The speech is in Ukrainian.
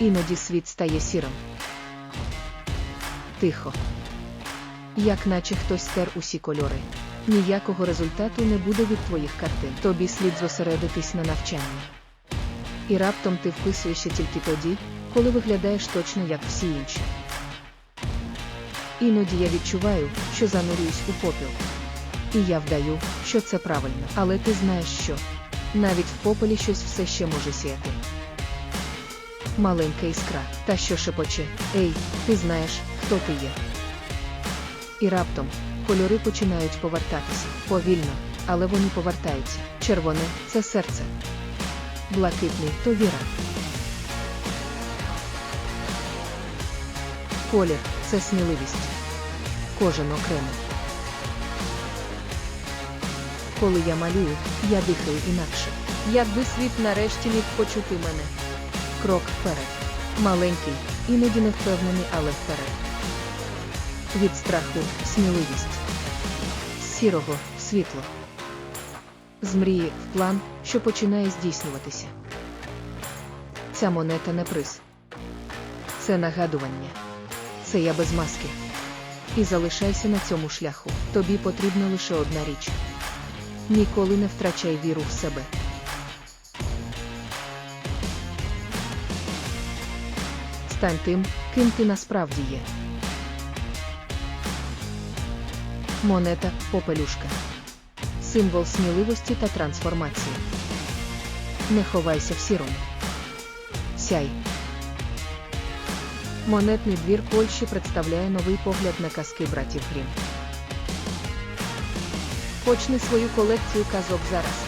Іноді світ стає сірим. Тихо. Як наче хтось стер усі кольори. Ніякого результату не буде від твоїх картин. Тобі слід зосередитись на навчанні. І раптом ти вписуєшся тільки тоді, коли виглядаєш точно як всі інші. Іноді я відчуваю, що занурююсь у попіл. І я вдаю, що це правильно. Але ти знаєш що? Навіть в попелі щось все ще може сіяти. Маленька іскра, та що шепоче, ей, ти знаєш, хто ти є. І раптом кольори починають повертатися повільно, але вони повертаються. Червоне це серце. Блакитний то віра. Колір це сміливість. Кожен окремо. Коли я малюю, я дихаю інакше. Якби світ нарешті міг почути мене. Крок вперед. Маленький, іноді невпевнений, але вперед. Від страху сміливість. З сірого світло. З мрії в план, що починає здійснюватися. Ця монета не приз. Це нагадування. Це я без маски. І залишайся на цьому шляху. Тобі потрібна лише одна річ. Ніколи не втрачай віру в себе. Стань тим, ким ти насправді є. Монета попелюшка. Символ сміливості та трансформації. Не ховайся в сірому. Сяй. Монетний двір Польщі представляє новий погляд на казки братів Грім. Почни свою колекцію казок зараз.